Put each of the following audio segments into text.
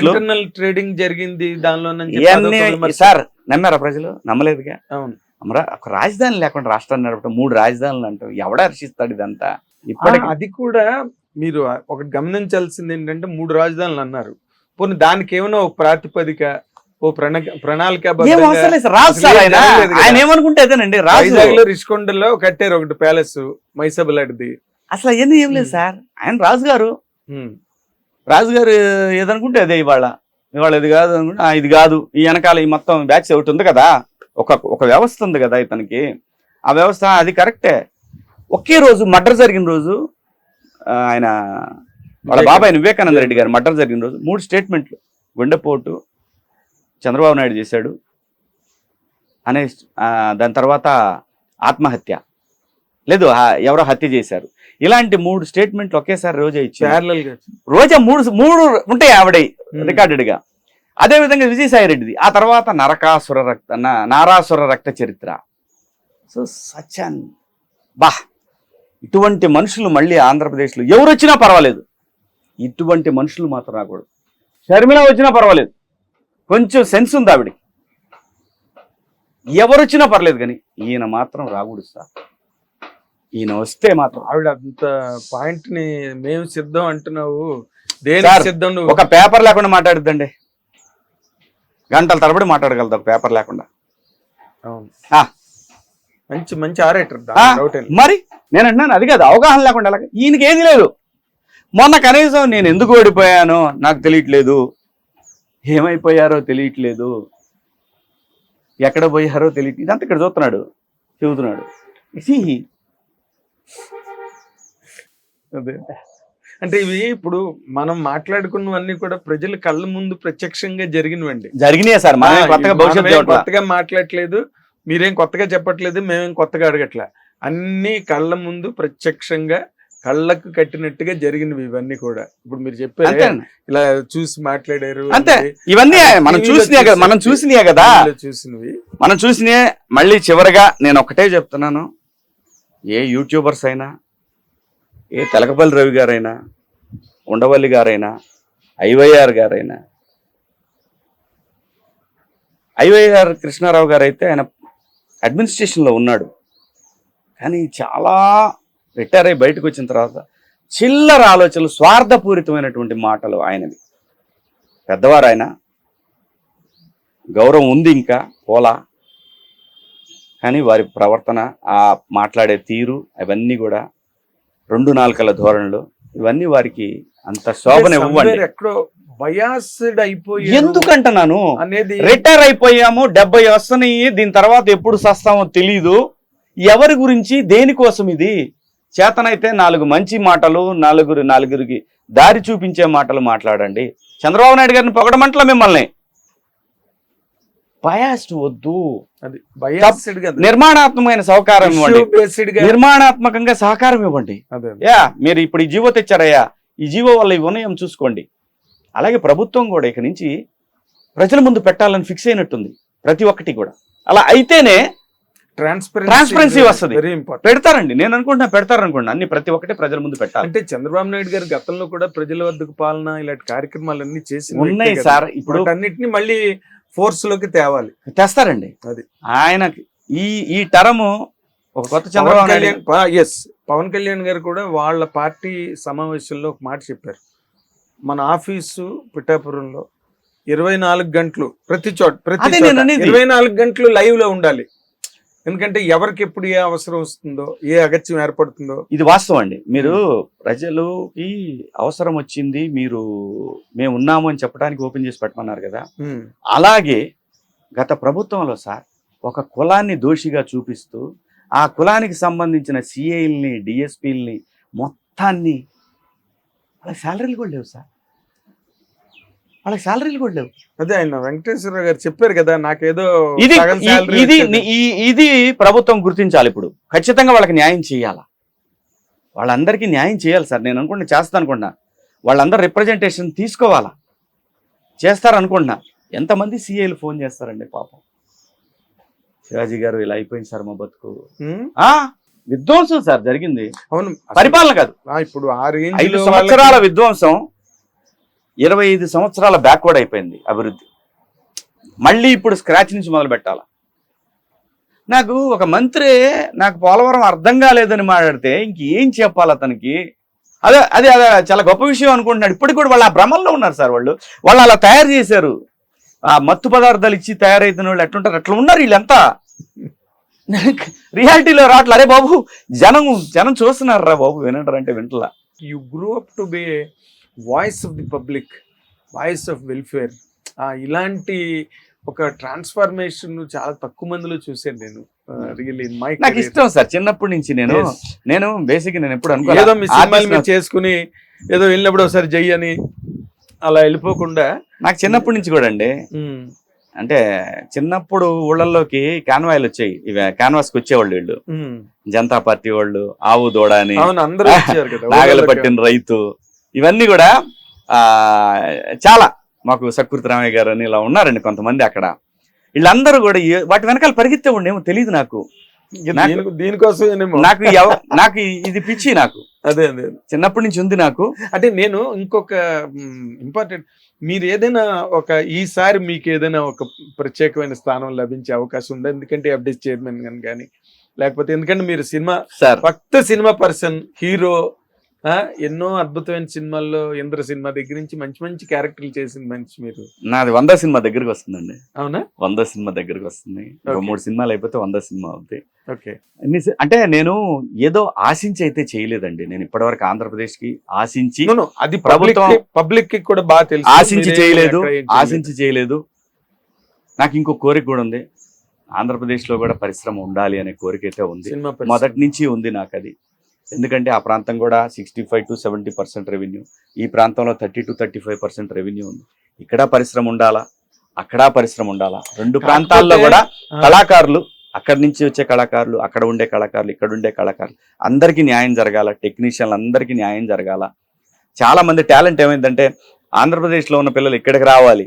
Internal trading జరిగింది దానిలో sir నమ్మారా ప్రజలు? నమ్మలేదుగా? అవును. అమరా ఒక రాజధాని లేకుండా రాష్ట్రాన్ని నడపడం మూడు రాజధానులు అంటాం ఎవడ హర్షిస్తాడు ఇదంతా? ఇప్పటికి ఆ, అది కూడా మీరు ఒకటి గమనించాల్సింది ఏంటంటే మూడు రాజధానులు అన్నారు. పోనీ దానికి ఏమైనా ఒక ప్రాతిపదిక ఓ ప్రణా ప్రణాళిక ఆయన. ఏమనుకుంటే అదేనండి? రాజు. వైజాగ్లో రిషికొండలో కట్టారు ఒకటి ప్యాలెస్ మైసబలాడిది అసలు అవన్నీ ఏం లేదు సార్. ఆయన రాజు గారు రాజుగారు ఏదనుకుంటే అదే ఇవాళ. ఇవాళ ఇది కాదు అనుకుంటే "ఆ, ఇది కాదు. ఈ వెనకాల ఈ మొత్తం బ్యాచ్ ఒకటి ఉంది కదా. ఒక ఒక వ్యవస్థ ఉంది కదా ఇతనికి. ఆ వ్యవస్థ అది కరెక్టే ఒకే రోజు మర్డర్ జరిగిన రోజు ఆయన వాళ్ళ బాబాయ్ వివేకానంద రెడ్డి గారు మర్డర్ జరిగిన రోజు మూడు స్టేట్మెంట్లు గుండెపోటు చంద్రబాబు నాయుడు చేశాడు. అనే దాని తర్వాత ఆత్మహత్య. లేదు ఎవరో హత్య చేశారు. ఇలాంటి మూడు స్టేట్మెంట్లు ఒకేసారి రోజే గా రోజా మూడు మూడు ఉంటాయి ఆవిడ ఉమ్. రికార్డెడ్గా అదే విధంగా విజయసాయి రెడ్డిది ఆ తర్వాత నరకాసుర రక్త నారాసుర రక్త చరిత్ర. సో సచాన్ బా ఇటువంటి మనుషులు మళ్ళీ ఆంధ్రప్రదేశ్లో ఎవరు వచ్చినా పర్వాలేదు. ఇటువంటి మనుషులు మాత్రం రాకూడదు. షర్మిల వచ్చినా పర్వాలేదు. కొంచెం సెన్స్ ఉంది ఆవిడకి ఎవరు వచ్చినా పర్లేదు కానీ ఈయన మాత్రం రాకూడదు సార్. ఈయన వస్తే మాత్రం. ఆవిడ అంత పాయింట్ని మేము సిద్ధం అంటున్నావు. దేనికి సార్, సిద్ధం నువ్వు? ఒక పేపర్ లేకుండా మాట్లాడుద్దండి. గంటల తరబడి మాట్లాడగలదు ఒక పేపర్ లేకుండా. మంచి మంచి ఆరేటర్ మరి నేను అంటున్నాను అది కాదు అవగాహన లేకుండా ఎలాగ? ఈయనకి ఏది లేదు. మొన్న కనీసం నేను ఎందుకు ఓడిపోయానో నాకు తెలియట్లేదు. ఏమైపోయారో తెలియట్లేదు. ఎక్కడ పోయారో తెలియట్లేదు. ఇదంతా ఇక్కడ చూస్తున్నాడు చెబుతున్నాడు. అదే. అంటే ఇవి ఇప్పుడు మనం మాట్లాడుకున్నవన్నీ కూడా ప్రజల కళ్ళ ముందు ప్రత్యక్షంగా జరిగినవండి. జరిగినాయి సార్. కొత్తగా భవిష్యత్తు. కొత్తగా మాట్లాడట్లేదు. మీరేం కొత్తగా చెప్పట్లేదు మేమేం కొత్తగా అడగట్లే. అన్ని కళ్ళ ముందు ప్రత్యక్షంగా కళ్ళకు కట్టినట్టుగా జరిగినవి ఇవన్నీ కూడా. ఇప్పుడు మీరు చెప్పారు ఇలా చూసి మాట్లాడారు అంతే. ఇవన్నీ మనం చూసినాయి కదా మనం చూసి- చూసినాయే కదా. చూసినవి. మనం చూసినే మళ్ళీ చివరిగా నేను ఒకటే చెప్తున్నాను. ఏ యూట్యూబర్స్ అయినా ఏ తెలకపల్లి రవి గారైనా ఉండవల్లి గారైనా ఐవైఆర్ గారైనా ఐవైఆర్ కృష్ణారావు గారు అయితే ఆయన అడ్మినిస్ట్రేషన్లో ఉన్నాడు. కానీ చాలా రిటైర్ అయి బయటకు వచ్చిన తర్వాత చిల్లర ఆలోచనలు స్వార్థపూరితమైనటువంటి మాటలు ఆయనవి. పెద్దవారు ఆయన గౌరవం ఉంది ఇంకా పోలా. కానీ వారి ప్రవర్తన ఆ మాట్లాడే తీరు అవన్నీ కూడా రెండు నాలుకల ధోరణులు. ఇవన్నీ వారికి అంత శోభన ఇవ్వండి. Somewhere ఎక్కడో బయాస్డ్ అయిపోయి ఎందుకంటున్నాను అనేది రిటైర్ అయిపోయాము డెబ్బై వస్తున్నాయి దీని తర్వాత ఎప్పుడు సస్తామో తెలీదు. ఎవరి గురించి దేనికోసం ఇది? చేతనైతే నాలుగు మంచి మాటలు నలుగురు నలుగురికి దారి చూపించే మాటలు మాట్లాడండి. చంద్రబాబు నాయుడు గారిని పొగడమంటలా మిమ్మల్ని? వద్దు. బయాస్డ్గా నిర్మాణాత్మకమైన సహకారం ఇవ్వండి. నిర్మాణాత్మకంగా సహకారం ఇవ్వండి. అదే యా మీరు ఇప్పుడు ఈ జీవో తెచ్చారయ్యా. ఈ జీవో వల్ల ఉన్నాయేం చూసుకోండి. అలాగే ప్రభుత్వం కూడా ఇక నుంచి ప్రజల ముందు పెట్టాలని ఫిక్స్ అయినట్టుంది. ప్రతి ఒక్కటి కూడా. అలా అయితేనే ట్రాన్స్పరెన్సీ వస్తది. పెడతారండి. నేను అనుకుంటున్నా పెడతారనుకోండి. అన్ని ప్రతి ఒక్కటి ప్రజల ముందు పెట్టాలి. అంటే చంద్రబాబు నాయుడు గారు గతంలో కూడా ప్రజల వద్దకు పాలన ఇలాంటి కార్యక్రమాలన్నీ చేసి ఉన్నాయి సార్. ఇప్పుడు అన్నిటిని మళ్ళీ ఫోర్స్లోకి తేవాలి. తెస్తారండి. అది. ఆయనకి ఈ ఈ టరము ఒక కొత్త చంద్రబాబు కళ్యాణ్ ఎస్ పవన్ కళ్యాణ్ గారు కూడా వాళ్ళ పార్టీ సమావేశంలో ఒక మాట చెప్పారు. మన ఆఫీసు పిఠాపురంలో ఇరవై నాలుగు గంటలు ప్రతి చోట ప్రతి. ఇరవై నాలుగు గంటలు లైవ్లో ఉండాలి. ఎందుకంటే ఎవరికి ఎప్పుడు ఏ అవసరం వస్తుందో ఏ అగత్యం ఏర్పడుతుందో. ఇది వాస్తవం అండి. మీరు ప్రజలుకి అవసరం వచ్చింది మీరు మేము ఉన్నాము అని చెప్పడానికి ఓపెన్ చేసి పెట్టమన్నారు కదా. అలాగే గత ప్రభుత్వంలో సార్ ఒక కులాన్ని దోషిగా చూపిస్తూ ఆ కులానికి సంబంధించిన సిఐల్ని డిఎస్పీల్ని మొత్తాన్ని వాళ్ళకి శాలరీలు కూడా లేవు సార్. వాళ్ళకి శాలరీలు కూడా లేవు. అదే ఆయన వెంకటేశ్వర గారు చెప్పారు కదా నాకేదో ఇది ఇది ఇది ప్రభుత్వం గుర్తించాలి ఇప్పుడు. ఖచ్చితంగా వాళ్ళకి న్యాయం చేయాలా? వాళ్ళందరికీ న్యాయం చేయాలి సార్. నేను అనుకుంటున్నా చేస్తాను అనుకుంటున్నా వాళ్ళందరూ రిప్రజెంటేషన్ తీసుకోవాలా? చేస్తారు అనుకుంటున్నా ఎంతమంది సీఏలు ఫోన్ చేస్తారండి పాపం? శివాజీ గారు ఇలా అయిపోయింది సార్ మా బతుకు. విధ్వంసం సార్ జరిగింది. అవును పరిపాలన కాదు. ఆ, ఇప్పుడు ఐదు సంవత్సరాల విధ్వంసం. ఇరవై ఐదు సంవత్సరాల బ్యాక్వర్డ్ అయిపోయింది అభివృద్ధి. మళ్ళీ ఇప్పుడు స్క్రాచ్ నుంచి మొదలు పెట్టాల? నాకు ఒక మంత్రి నాకు పోలవరం అర్థం కాలేదని మాట్లాడితే ఇంకేం చెప్పాలి అతనికి? అదే అదే అదే చాలా గొప్ప విషయం అనుకుంటున్నాడు. ఇప్పటికి కూడా వాళ్ళు ఆ భ్రమంలో ఉన్నారు సార్ వాళ్ళు. వాళ్ళు అలా తయారు చేశారు. ఆ మత్తు పదార్థాలు ఇచ్చి తయారైతున్న వాళ్ళు ఎట్లుంటారు? అట్లా ఉన్నారు వీళ్ళంతా. రియాలిటీలో రావట్లే. అరే బాబు జనం జనం చూస్తున్నారు రా బాబు వినంటారు అంటే వింటలా. You grow up to be voice of the public voice of welfare ఇలాంటి ఒక ట్రాన్స్ఫర్మేషన్ చాలా తక్కువ మందిలో చూసాను నేను మై నాకు ఇష్టం సార్ చిన్నప్పటి నుంచి నేను నేను బేసిక్ నేను ఎప్పుడు ఏదో మీ సినిమాలు చేసుకుని ఏదో వెళ్ళినప్పుడు ఒకసారి జై అని అలా వెళ్ళిపోకుండా నాకు చిన్నప్పటి నుంచి కూడా అండి. అంటే చిన్నప్పుడు ఊళ్ళల్లోకి కాన్వాయిలు వచ్చాయి ఇవి క్యాన్వాస్కి వచ్చేవాళ్ళు వీళ్ళు. జనతా పార్టీ వాళ్ళు ఆవు దూడ అని. నాగలు. పట్టిన రైతు. ఇవన్నీ కూడా ఆ చాలా మాకు సకృతి రామయ్య గారు అని ఇలా ఉన్నారండి కొంతమంది అక్కడ. వీళ్ళందరూ కూడా వాటి వెనకాల పరిగెత్తే ఉండి ఏమో తెలియదు నాకు. ఇంక నాకు- నాకు ఇది పిచ్చి నాకు. అదే అదే చిన్నప్పటి నుంచి ఉంది నాకు. అంటే నేను ఇంకొక ఇంపార్టెంట్ మీరు ఏదైనా ఒక ఈసారి మీకు ఏదైనా ఒక ప్రత్యేకమైన స్థానం లభించే అవకాశం ఉందా? ఎందుకంటే ఎఫ్డి చైర్మన్ కానీ లేకపోతే ఎందుకంటే మీరు సినిమా ఫక్త సినిమా పర్సన్ హీరో ఎన్నో అద్భుతమైన సినిమాల్లో ఇంద్ర సినిమా దగ్గర నుంచి మంచి మంచి క్యారెక్టర్లు చేసిన మనిషి మీరు. నాది వంద సినిమా దగ్గరికి వస్తుందండి. అవునా? వంద సినిమా దగ్గరికి వస్తుంది. మూడు సినిమాలు అయిపోతే వంద సినిమా అవుతాయి ఓకే. అంటే నేను ఏదో ఆశించి అయితే చేయలేదండి. నేను ఇప్పటివరకు ఆంధ్రప్రదేశ్కి ఆశించి అది ప్రభుత్వం పబ్లిక్కి కూడా బాగా తెలుసు. ఆశించి చేయలేదు. ఆశించి చేయలేదు. నాకు ఇంకో కోరిక కూడా ఉంది. ఆంధ్రప్రదేశ్లో కూడా పరిశ్రమ ఉండాలి అనే కోరిక అయితే ఉంది. మొదటి నుంచి ఉంది నాకు అది. ఎందుకంటే ఆ ప్రాంతం కూడా sixty five to seventy percent revenue. ఈ ప్రాంతంలో thirty to thirty five percent revenue ఉంది. ఇక్కడ పరిశ్రమ ఉండాలా? అక్కడ పరిశ్రమ ఉండాలా? రెండు ప్రాంతాల్లో కూడా కళాకారులు అక్కడి నుంచి వచ్చే కళాకారులు అక్కడ ఉండే కళాకారులు ఇక్కడ ఉండే కళాకారులు అందరికీ న్యాయం జరగాల టెక్నీషియన్లు అందరికీ న్యాయం జరగాల. చాలా మంది టాలెంట్ ఏమైందంటే ఆంధ్రప్రదేశ్లో ఉన్న పిల్లలు ఇక్కడికి రావాలి.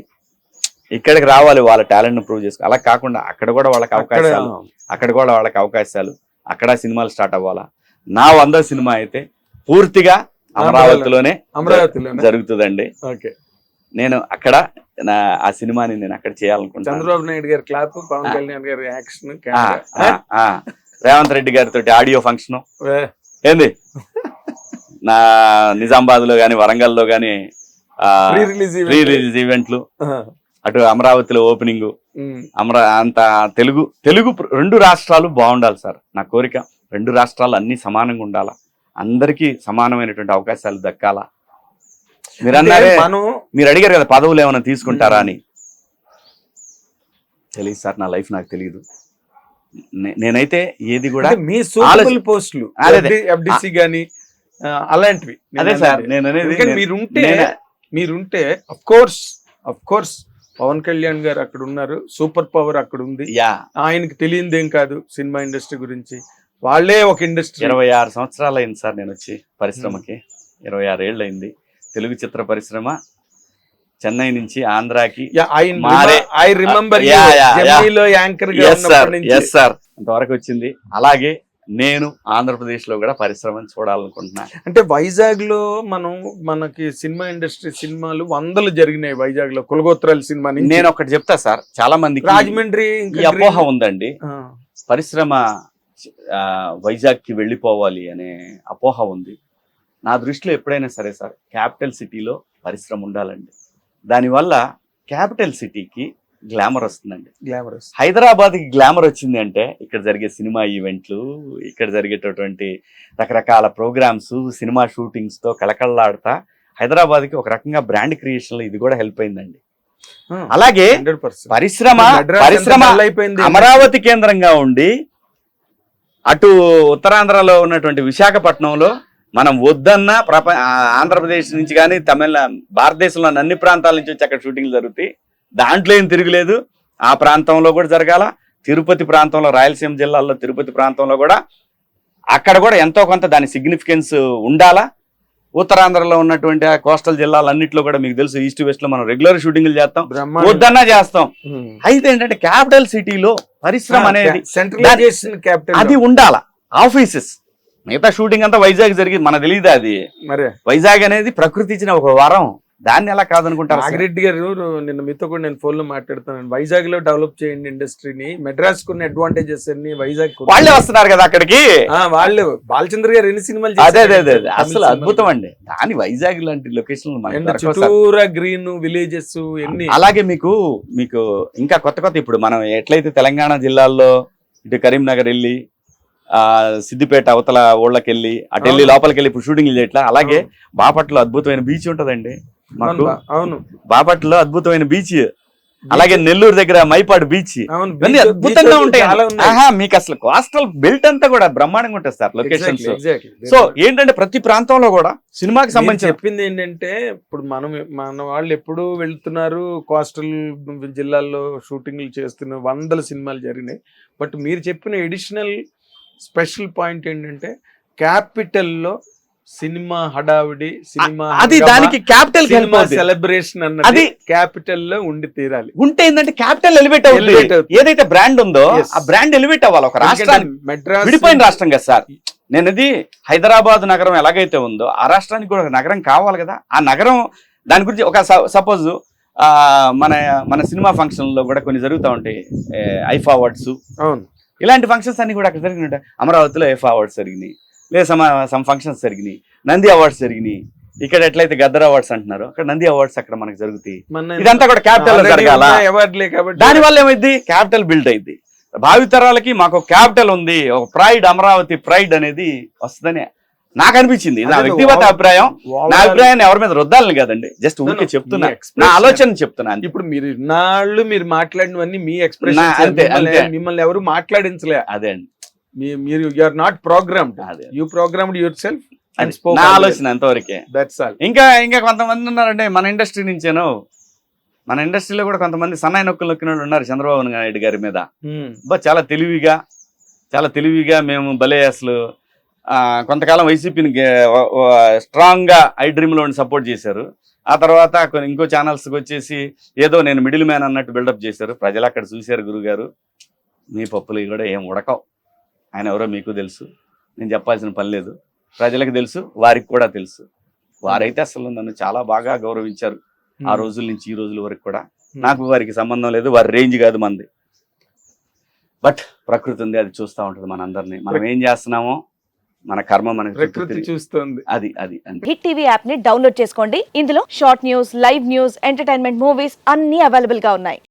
ఇక్కడికి రావాలి వాళ్ళ టాలెంట్ ప్రూవ్ చేసుకో అలా కాకుండా అక్కడ కూడా వాళ్ళకి అవకాశాలు అక్కడ కూడా వాళ్ళకి అవకాశాలు అక్కడ సినిమాలు స్టార్ట్ అవ్వాలా? నా వంద సినిమా అయితే పూర్తిగా అమరావతిలోనే అమరావతిలో జరుగుతుందండి. ఓకే. నేను అక్కడ నా ఆ సినిమాని నేను అక్కడ చేయాలనుకుంటున్నాను చంద్రబాబు నాయుడు గారి క్లాప్ పవన్. కళ్యాణ్ గారి యాక్షన్. రేవంత్ రెడ్డి గారితో ఆడియో ఫంక్షన్. ఏంది? నా నిజామాబాద్లో గాని వరంగల్లో గాని ప్రీ రిలీజ్ ఈవెంట్లు అటు అమరావతిలో ఓపెనింగ్ అమరా అంత తెలుగు తెలుగు రెండు రాష్ట్రాలు బాగుండాలి సార్ నా కోరిక. రెండు రాష్ట్రాలు అన్ని సమానంగా ఉండాలా? అందరికీ సమానమైనటువంటి అవకాశాలు దక్కాలా? మీరు అన్నారే మనం మీరు అడిగారు కదా పదవులు ఏమైనా తీసుకుంటారా అని. తెలియదు సార్ నా లైఫ్ నాకు తెలియదు నేనైతే ఏది కూడా మీ సూటబుల్ పోస్టులు. ఎఫ్డిసి గాని అలాంటివి. అదే సార్. నేను అనేది మీరుంటే మీరుంటే of course of course Pawan Kalyan garu అక్కడ ఉన్నారు సూపర్ పవర్ అక్కడ ఉంది. యా. ఆయనకి తెలియంది కాదు సినిమా ఇండస్ట్రీ గురించి. వాళ్ళే ఒక ఇండస్ట్రీ. ఇరవై ఆరు సంవత్సరాలు అయింది సార్ నేను వచ్చి పరిశ్రమకి. ఇరవై ఆరు ఏళ్ళు అయింది తెలుగు చిత్ర పరిశ్రమ చెన్నై నుంచి ఆంధ్రాకి. I remember anchor yes sir అంతవరకు వచ్చింది అలాగే నేను ఆంధ్రప్రదేశ్లో కూడా పరిశ్రమను చూడాలనుకుంటున్నా. అంటే వైజాగ్లో మనం మనకి సినిమా ఇండస్ట్రీ సినిమాలు వందలు జరిగినాయి వైజాగ్లో కులగోత్రాల సినిమా నేను ఒకటి చెప్తా సార్. చాలా మందికి రాజమండ్రి అపోహ ఉందండి. పరిశ్రమ వైజాగ్కి వెళ్ళిపోవాలి అనే అపోహ ఉంది. నా దృష్టిలో ఎప్పుడైనా సరే సార్ క్యాపిటల్ సిటీలో పరిశ్రమ ఉండాలండి. దానివల్ల క్యాపిటల్ సిటీకి గ్లామర్ వస్తుందండి. గ్లామరస్. హైదరాబాద్కి గ్లామర్ వచ్చింది అంటే ఇక్కడ జరిగే సినిమా ఈవెంట్లు ఇక్కడ జరిగేటటువంటి రకరకాల ప్రోగ్రామ్స్ సినిమా షూటింగ్స్తో కళకళలాడుతా హైదరాబాద్కి ఒక రకంగా బ్రాండ్ క్రియేషన్లో ఇది కూడా హెల్ప్ అయిందండి. అలాగే పరిశ్రమ పరిశ్రమ అమరావతి కేంద్రంగా ఉండి అటు ఉత్తరాంధ్రలో ఉన్నటువంటి విశాఖపట్నంలో మనం వద్దన్న ప్రప ఆంధ్రప్రదేశ్ నుంచి కానీ తమిళ భారతదేశంలోని అన్ని ప్రాంతాల నుంచి వచ్చి అక్కడ షూటింగ్లు జరుగుతాయి. దాంట్లో ఏం తిరగలేదు. ఆ ప్రాంతంలో కూడా జరగాల. తిరుపతి ప్రాంతంలో రాయలసీమ జిల్లాలో తిరుపతి ప్రాంతంలో కూడా అక్కడ కూడా ఎంతో కొంత దాని సిగ్నిఫికెన్స్ ఉండాలా. ఉత్తరాంధ్రలో ఉన్నటువంటి ఆ కోస్టల్ జిల్లాలన్నింటిలో కూడా మీకు తెలుసు ఈస్ట్ వెస్ట్లో మనం రెగ్యులర్ షూటింగ్లు చేస్తాం. వద్దన్నా చేస్తాం. అయితే ఏంటంటే క్యాపిటల్ సిటీలో పరిశ్రమ అనేది సెంట్రలైజేషన్ క్యాపిటల్ అది ఉండాల ఆఫీసెస్ మిగతా షూటింగ్ అంతా వైజాగ్ జరిగింది మన తెలియదు అది? మరే? వైజాగ్ అనేది ప్రకృతి ఇచ్చిన ఒక వరం. దాన్ని ఎలా కాదనుకుంటారు? నాగిరెడ్డి గారు నిన్న మీతో కూడా నేను ఫోన్లో మాట్లాడుతున్నాను వైజాగ్లో డెవలప్ చేయండి ఇండస్ట్రీని మెడ్రాస్ కున్న అడ్వాంటేజెస్ అన్ని వైజాగ్ వాళ్ళే వస్తున్నారు కదా అక్కడికి? వాళ్ళు. బాలచంద్ర గారు ఎన్ని సినిమాలు అదే అదే అదే అసలు. అద్భుతం అండి. దాని వైజాగ్ లాంటి లొకేషన్ చుట్టూరా గ్రీన్ విలేజెస్ ఎన్ని? అలాగే మీకు మీకు ఇంకా కొత్త కొత్త ఇప్పుడు మనం ఎట్లయితే తెలంగాణ జిల్లాల్లో ఇటు కరీంనగర్ వెళ్ళి ఆ సిద్దిపేట అవతల ఊళ్ళకి వెళ్ళి అటు వెళ్ళి. లోపలికి వెళ్ళి ఇప్పుడు షూటింగ్ చేయట్లా అలాగే బాపట్లో అద్భుతమైన బీచ్ ఉంటదండి. మాకు అవును, అవును. బాపట్లో అద్భుతమైన బీచ్. అలాగే నెల్లూరు దగ్గర మైపాడు బీచ్. ఇవన్నీ అద్భుతంగా ఉంటాయి. ఆహా మీకు అసలు కోస్టల్ బెల్ట్ అంతా కూడా బ్రహ్మాండంగా ఉంటుంది సార్ లొకేషన్స్ exactly. సో ఏంటంటే ప్రతి ప్రాంతంలో కూడా సినిమాకి మీరు సంబంధించిన చెప్పింది ఏంటంటే ఇప్పుడు మనం మన వాళ్ళు ఎప్పుడు వెళ్తున్నారు కోస్టల్ జిల్లాల్లో షూటింగ్లు చేస్తున్న వందల సినిమాలు జరిగినాయి. బట్ మీరు చెప్పిన ఎడిషనల్ స్పెషల్ పాయింట్ ఏంటంటే క్యాపిటల్లో సినిమా హడావిడి సినిమా అది దానికి క్యాపిటల్ సినిమా సెలబ్రేషన్ అన్నది అది క్యాపిటల్లో ఉండి తీరాలి. ఉంటే ఏంటంటే క్యాపిటల్ ఎలివేట్ అవుతుంది. ఏదైతే బ్రాండ్ ఉందో. ఆ బ్రాండ్ ఎలివేట్ అవ్వాలి ఒక రాష్ట్రానికి. మెడ్రాస్ విడిపోయిన రాష్ట్రం కదా సార్. నేను ఇది హైదరాబాద్ నగరం ఎలాగైతే ఉందో ఆ రాష్ట్రానికి కూడా ఒక నగరం కావాలి కదా. ఆ నగరం దాని గురించి ఒక సపోజ్ మన మన సినిమా ఫంక్షన్లో కూడా కొన్ని జరుగుతూ ఉంటాయి. IIFA awards. అవును. ఇలాంటి ఫంక్షన్స్ అన్ని కూడా అక్కడ జరిగినాయి అమరావతిలో ఐఫా అవార్డ్స్ జరిగినాయి. లేదా సమ సమ్ ఫంక్షన్స్ జరిగినాయి. నంది అవార్డ్స్ జరిగినాయి. ఇక్కడ ఎట్లయితే గద్దర్ అవార్డ్స్ అంటున్నారో అక్కడ నంది అవార్డ్స్ అక్కడ మనకు జరుగుతాయి. ఇదంతా కూడా క్యాపిటల్ జరగాల? దాని వల్ల ఏమైంది? క్యాపిటల్ బిల్డ్ అయింది. భావితరాలకి మాకు క్యాపిటల్ ఉంది. ఒక ప్రైడ్ అమరావతి ప్రైడ్ అనేది వస్తుందని నాకు అనిపించింది. నా వ్యక్తిగత అభిప్రాయం నా అభిప్రాయాన్ని ఎవరి మీద రుద్దాలని కదండి. జస్ట్ ఊరికే చెప్తున్నా. నా ఆలోచన చెప్తున్నా అంతే. ఇప్పుడు మీరు నాళ్ళు మీరు మాట్లాడినవన్నీ మీ ఎక్స్ప్రెషన్ అంతే, మిమ్మల్ని ఎవరు మాట్లాడించలే. అదే అండి. మీరు you are not programmed you programmed yourself and నా ఆలోచన అంతవరకే. దట్స్ ఆల్ ఇంకా ఇంకా కొంతమంది ఉన్నారంటే మన ఇండస్ట్రీ నుంచేను. మన ఇండస్ట్రీలో కూడా కొంతమంది సన్నాయి నొక్కులు నొక్కిన వాళ్ళు ఉన్నారు చంద్రబాబు నాయుడు గారి మీద. బా చాలా తెలివిగా చాలా తెలివిగా మేము భలే అసలు కొంతకాలం వైసీపీని స్ట్రాంగ్గా ఐ డ్రీమ్లో సపోర్ట్ చేశారు. ఆ తర్వాత కొన్ని ఇంకో ఛానల్స్ వచ్చేసి ఏదో నేను మిడిల్ మ్యాన్ అన్నట్టు బిల్డప్ చేశారు. ప్రజలు అక్కడ చూశారు గురుగారు. మీ పప్పులు కూడా ఏం ఉడకవు. ఆయన ఎవరో మీకు తెలుసు. నేను చెప్పాల్సిన పని లేదు. ప్రజలకు తెలుసు వారికి కూడా తెలుసు. వారైతే అసలు నన్ను చాలా బాగా గౌరవించారు. ఆ రోజుల నుంచి ఈ రోజుల వరకు కూడా. నాకు వారికి సంబంధం లేదు వారి రేంజ్ కాదు మంది. బట్ ప్రకృతి ఉంది అది చూస్తూ ఉంటుంది మనందరినీ. మనం ఏం చేస్తున్నామో మన కర్మ మనకి చుట్టూ ప్రకృతి చూస్తుంది. అది అది హిట్ టీవీ యాప్ని డౌన్లోడ్ చేసుకోండి. ఇందులో short news live news entertainment movies అన్ని అవైలబుల్గా ఉన్నాయి.